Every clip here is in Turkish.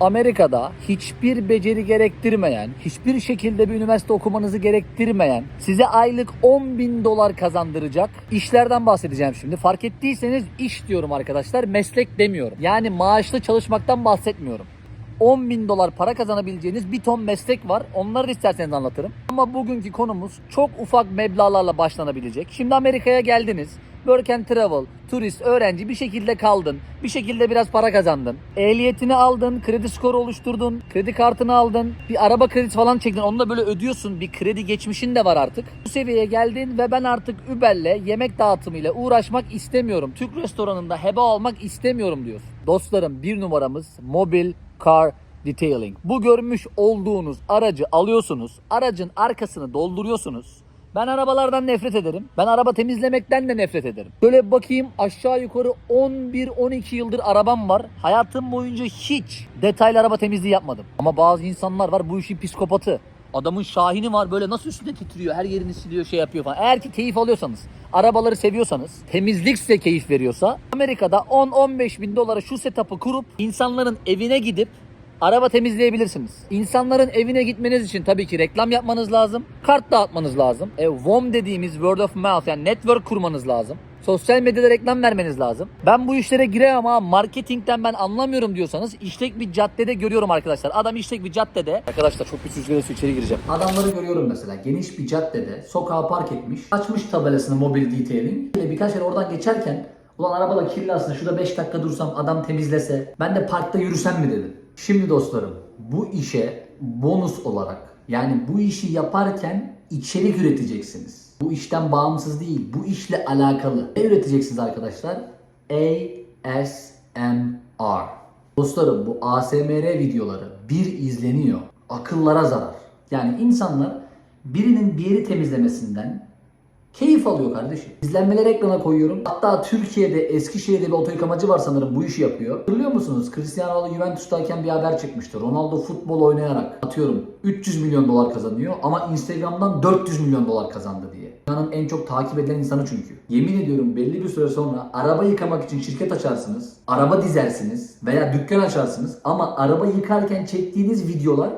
Amerika'da hiçbir beceri gerektirmeyen, hiçbir şekilde bir üniversite okumanızı gerektirmeyen, size aylık 10 bin dolar kazandıracak işlerden bahsedeceğim şimdi. Fark ettiyseniz iş diyorum arkadaşlar, meslek demiyorum. Yani maaşlı çalışmaktan bahsetmiyorum. 10 bin dolar para kazanabileceğiniz bir ton meslek var. Onları da isterseniz anlatırım. Ama bugünkü konumuz çok ufak meblağlarla başlanabilecek. Şimdi Amerika'ya geldiniz. Work and travel, turist, öğrenci bir şekilde kaldın. Bir şekilde biraz para kazandın. Ehliyetini aldın, kredi skoru oluşturdun, kredi kartını aldın. Bir araba kredisi falan çektin. Onu da böyle ödüyorsun. Bir kredi geçmişin de var artık. Bu seviyeye geldin ve ben artık Uber'le yemek dağıtımıyla uğraşmak istemiyorum. Türk restoranında heba olmak istemiyorum diyorsun. Dostlarım bir numaramız mobil car detailing. Bu görmüş olduğunuz aracı alıyorsunuz. Aracın arkasını dolduruyorsunuz. Ben arabalardan nefret ederim. Ben araba temizlemekten de nefret ederim. Böyle bakayım aşağı yukarı 11-12 yıldır arabam var. Hayatım boyunca hiç detaylı araba temizliği yapmadım. Ama bazı insanlar var bu işin psikopatı. Adamın şahini var böyle nasıl üstünde titriyor her yerini siliyor şey yapıyor falan. Eğer ki keyif alıyorsanız arabaları seviyorsanız temizlik size keyif veriyorsa Amerika'da 10-15 bin dolara şu setup'ı kurup insanların evine gidip araba temizleyebilirsiniz. İnsanların evine gitmeniz için tabii ki reklam yapmanız lazım. Kart dağıtmanız lazım. E, WOM dediğimiz word of mouth yani network kurmanız lazım. Sosyal medyada reklam vermeniz lazım. Ben bu işlere giremem ama marketingten ben anlamıyorum diyorsanız işlek bir caddede görüyorum arkadaşlar. Adam işlek bir caddede. Arkadaşlar çok bir rüzgar içeri gireceğim. Adamları görüyorum mesela geniş bir caddede sokağa park etmiş. Açmış tabelasını mobil detailing. Böyle birkaç kere oradan geçerken ulan araba da kirli aslında şurada 5 dakika dursam adam temizlese ben de parkta yürüsem mi dedim. Şimdi dostlarım bu işe bonus olarak yani bu işi yaparken içerik üreteceksiniz. Bu işten bağımsız değil, bu işle alakalı. Ne üreteceksiniz arkadaşlar? ASMR. Dostlarım bu ASMR videoları bir izleniyor. Akıllara zarar. Yani insanlar birinin bir yeri temizlemesinden Keyif alıyor kardeşim. İzlenmeleri ekrana koyuyorum. Hatta Türkiye'de Eskişehir'de bir oto yıkamacı var sanırım bu işi yapıyor. Hatırlıyor musunuz? Cristiano Ronaldo Juventus'tayken bir haber çıkmıştı. Ronaldo futbol oynayarak atıyorum 300 milyon dolar kazanıyor ama Instagram'dan 400 milyon dolar kazandı diye. Dünyanın en çok takip edilen insanı çünkü. Yemin ediyorum belli bir süre sonra araba yıkamak için şirket açarsınız. Araba dizersiniz veya dükkan açarsınız ama araba yıkarken çektiğiniz videolar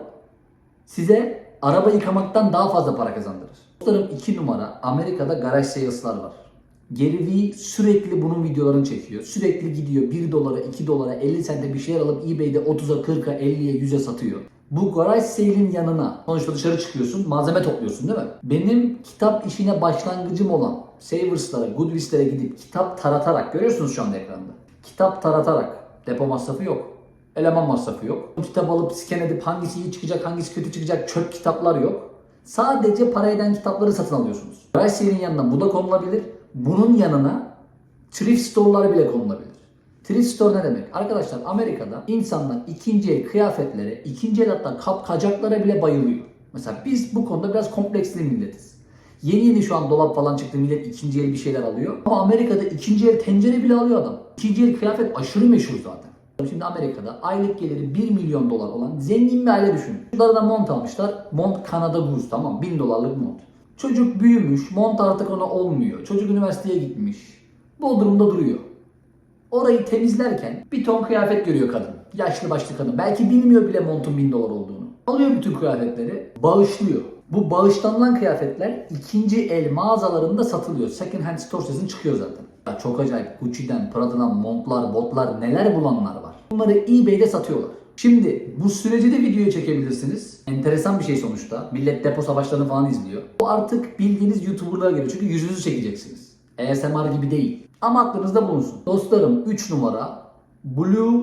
size araba yıkamaktan daha fazla para kazandırır. Dostlarım 2 numara Amerika'da garaj sales'lar var. Gary Vee sürekli bunun videolarını çekiyor. Sürekli gidiyor 1 dolara, 2 dolara, 50 sente bir şeyler alıp eBay'de 30'a, 40'a, 50'ye, 100'e satıyor. Bu garaj sale'in yanına sonuçta dışarı çıkıyorsun, malzeme topluyorsun değil mi? Benim kitap işine başlangıcım olan Savers'lara, Goodwills'lere gidip kitap taratarak, görüyorsunuz şu anda ekranda. Kitap taratarak, depo masrafı yok. Eleman masrafı yok. Bu kitabı alıp scan edip hangisi iyi çıkacak, hangisi kötü çıkacak çöp kitaplar yok. Sadece para eden kitapları satın alıyorsunuz. Sale'in yanına bu da konulabilir. Bunun yanına thrift store'lar bile konulabilir. Thrift store ne demek? Arkadaşlar Amerika'da insanlar ikinci el kıyafetlere, ikinci el hatta kap kacaklara bile bayılıyor. Mesela biz bu konuda biraz kompleksli milletiz. Yeni yeni şu an dolap falan çıktı millet ikinci el bir şeyler alıyor. Ama Amerika'da ikinci el tencere bile alıyor adam. İkinci el kıyafet aşırı meşhur zaten. Şimdi Amerika'da aylık geliri 1 milyon dolar olan zengin bir aile düşünün. Şurada da mont almışlar. Mont Kanada Goose tamam 1000 dolarlık mont. Çocuk büyümüş, mont artık ona olmuyor. Çocuk üniversiteye gitmiş. Bodrum'da duruyor. Orayı temizlerken bir ton kıyafet görüyor kadın. Yaşlı başlı kadın. Belki bilmiyor bile montun 1000 dolar olduğunu. Alıyor bütün kıyafetleri, bağışlıyor. Bu bağışlanılan kıyafetler ikinci el mağazalarında satılıyor. Second hand store sesini çıkıyor zaten. Ya çok acayip. Gucci'den, Prada'dan montlar, botlar neler bulanlar var. Bunları eBay'de satıyorlar. Şimdi bu süreci de videoya çekebilirsiniz. Enteresan bir şey sonuçta. Millet depo savaşlarını falan izliyor. Bu artık bildiğiniz YouTuber'lara göre. Çünkü yüzünüzü çekeceksiniz. ASMR gibi değil. Ama aklınızda bulunsun. Dostlarım 3 numara Blue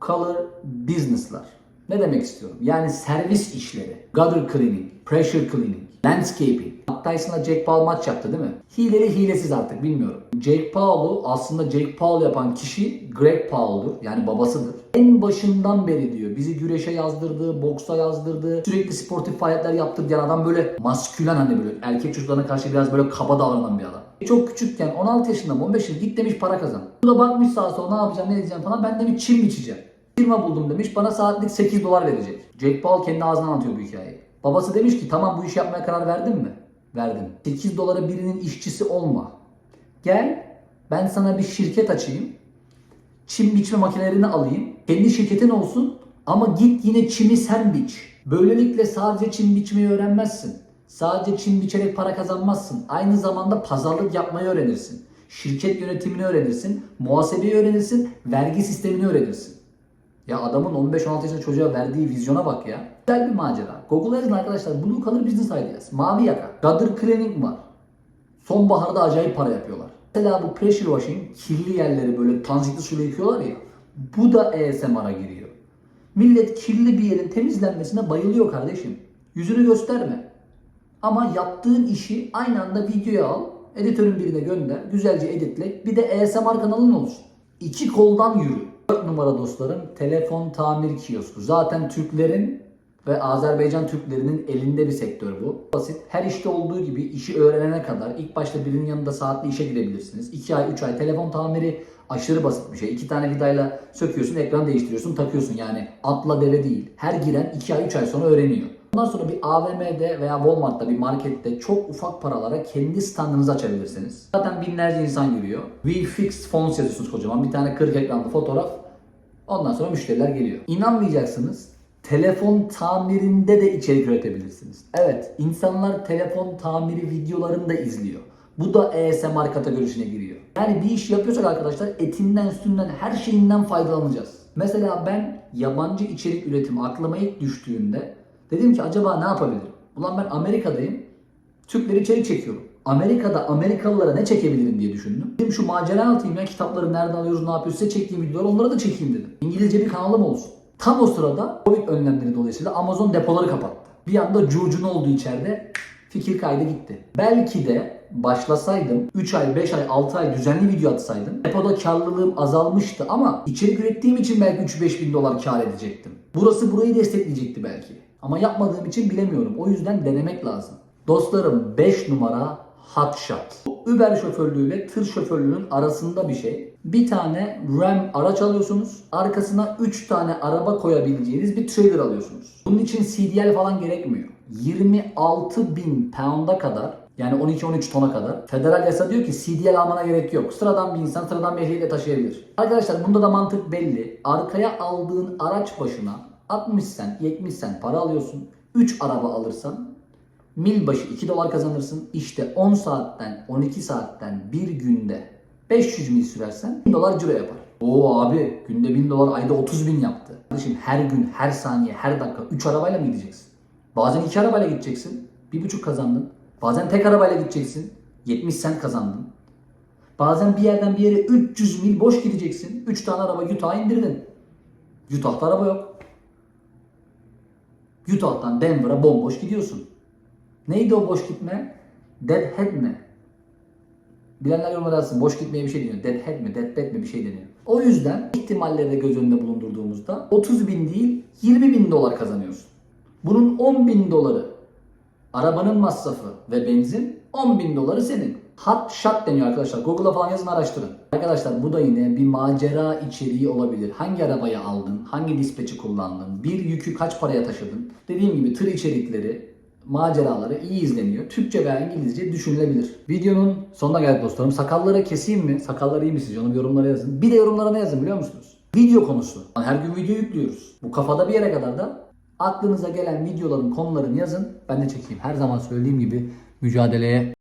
Collar Business'lar. Ne demek istiyorum? Yani servis işleri. Gutter cleaning, pressure cleaning, landscaping. Mike Tyson'la Jake Paul maç yaptı değil mi? Hileli hilesiz artık bilmiyorum. Jake Paul'u aslında Jake Paul yapan kişi Greg Paul'dur. Yani babasıdır. En başından beri diyor bizi güreşe yazdırdı, boksa yazdırdı, sürekli sportif faaliyetler yaptı diyen adam böyle maskülen hani böyle erkek çocuklarına karşı biraz böyle kaba davranan bir adam. Çok küçükken 16 yaşında mı 15 yaşında git demiş para kazan. Bu da bakmış sağa sola ne yapacağım ne edeceğim falan ben demiş çim biçeceğim. Firma buldum demiş bana saatlik 8 dolar verecek. Jake Paul kendi ağzından anlatıyor bu hikayeyi. Babası demiş ki tamam bu işi yapmaya karar verdin mi? Verdim. 8 dolara birinin işçisi olma. Gel ben sana bir şirket açayım. Çim biçme makinelerini alayım. Kendi şirketin olsun Ama git yine çimi sen biç. Böylelikle sadece çim biçmeyi öğrenmezsin. Sadece çim biçerek para kazanmazsın. Aynı zamanda pazarlık yapmayı öğrenirsin. Şirket yönetimini öğrenirsin. Muhasebeyi öğrenirsin. Vergi sistemini öğrenirsin. Ya adamın 15-16 yaşında çocuğa verdiği vizyona bak ya. Güzel bir macera. Google'a yazın arkadaşlar. Blue Collar Business Ideas. Mavi yaka. Gutter Cleaning var. Sonbaharda acayip para yapıyorlar. Mesela bu pressure washing kirli yerleri böyle tanzikli suyla yıkıyorlar ya. Bu da ASMR'a giriyor. Millet kirli bir yerin temizlenmesine bayılıyor kardeşim. Yüzünü gösterme. Ama yaptığın işi aynı anda videoya al. Editörün birine gönder. Güzelce editle. Bir de ASMR kanalın olsun. İki koldan yürü. 4 numara dostlarım telefon tamir kiosku. Zaten Türklerin ve Azerbaycan Türklerinin elinde bir sektör bu. Basit. Her işte olduğu gibi işi öğrenene kadar ilk başta birinin yanında saatli işe girebilirsiniz. 2 ay 3 ay telefon tamiri aşırı basit bir şey. 2 tane vidayla söküyorsun, ekran değiştiriyorsun, takıyorsun. Yani atla deve değil. Her giren 2 ay 3 ay sonra öğreniyor. Ondan sonra bir AVM'de veya Walmart'ta bir markette çok ufak paralara kendi standınızı açabilirsiniz. Zaten binlerce insan giriyor. We Fixed Phones yazıyorsunuz kocaman. Bir tane 40 ekranlı fotoğraf. Ondan sonra müşteriler geliyor. İnanmayacaksınız. Telefon tamirinde de içerik üretebilirsiniz. Evet, insanlar telefon tamiri videolarını da izliyor. Bu da ASMR kategorisine giriyor. Yani bir iş yapıyorsak arkadaşlar etinden, sütünden, her şeyinden faydalanacağız. Mesela ben yabancı içerik üretimi aklıma ilk düştüğünde dedim ki acaba ne yapabilirim? Ulan ben Amerika'dayım. Türkleri içerik çekiyorum. Amerika'da Amerikalılara ne çekebilirim diye düşündüm. Dedim şu macera atayım ya kitapları nereden alıyoruz ne yapıyoruz size çektiğim videoları onlara da çekeyim dedim. İngilizce bir kanalım olsun. Tam o sırada Covid önlemleri dolayısıyla Amazon depoları kapattı. Bir anda curcun olduğu içeride fikir kaydı gitti. Belki de başlasaydım 3 ay, 5 ay, 6 ay düzenli video atsaydım depoda karlılığım azalmıştı ama içerik ürettiğim için belki 3-5 bin dolar kar edecektim. Burası burayı destekleyecekti belki. Ama yapmadığım için bilemiyorum. O yüzden denemek lazım. Dostlarım 5 numara hot shot. Uber şoförlüğüyle tır şoförlüğünün arasında bir şey. Bir tane Ram araç alıyorsunuz. Arkasına 3 tane araba koyabileceğiniz bir trailer alıyorsunuz. Bunun için CDL falan gerekmiyor. 26 bin pound'a kadar yani 12-13 tona kadar. Federal yasa diyor ki CDL almana gerek yok. Sıradan bir insan sıradan bir ehliyetle taşıyabilir. Arkadaşlar bunda da mantık belli. Arkaya aldığın araç başına 60 sen 70 sen para alıyorsun. 3 araba alırsan mil başı 2 dolar kazanırsın. İşte 10 saatten 12 saatten bir günde 500 mil sürersen 1000 dolar ciro yapar. Oo abi günde 1000 dolar ayda 30 bin yaptı. Kardeşim her gün, her saniye, her dakika 3 arabayla mı gideceksin? Bazen 2 arabayla gideceksin. 1,5 kazandın. Bazen tek arabayla gideceksin. 70 sen kazandın. Bazen bir yerden bir yere 300 mil boş gideceksin. 3 tane araba Utah'a indirdin. Utah'ta araba yok. Utah'tan Denver'a bomboş gidiyorsun. Neydi o boş gitme? Deadhead mi? Bilenler yorumlara yazsın. Boş gitmeye bir şey deniyor. Deadhead mi? Deadbed mi? Bir şey deniyor. O yüzden ihtimalleri de göz önünde bulundurduğumuzda 30 bin değil 20 bin dolar kazanıyorsun. Bunun 10 bin doları arabanın masrafı ve benzin 10 bin doları senin. Hot shot deniyor arkadaşlar. Google'a falan yazın araştırın. Arkadaşlar bu da yine bir macera içeriği olabilir. Hangi arabayı aldın? Hangi dispatch'i kullandın? Bir yükü kaç paraya taşıdın? Dediğim gibi tır içerikleri, maceraları iyi izleniyor. Türkçe veya İngilizce düşünülebilir. Videonun sonuna geldik dostlarım. Sakalları keseyim mi? Sakalları iyi mi sizce? Onu yorumlara yazın. Bir de yorumlara ne yazın biliyor musunuz? Video konusu. Her gün video yüklüyoruz. Bu kafada bir yere kadar da aklınıza gelen videoların konularını yazın. Ben de çekeyim. Her zaman söylediğim gibi mücadeleye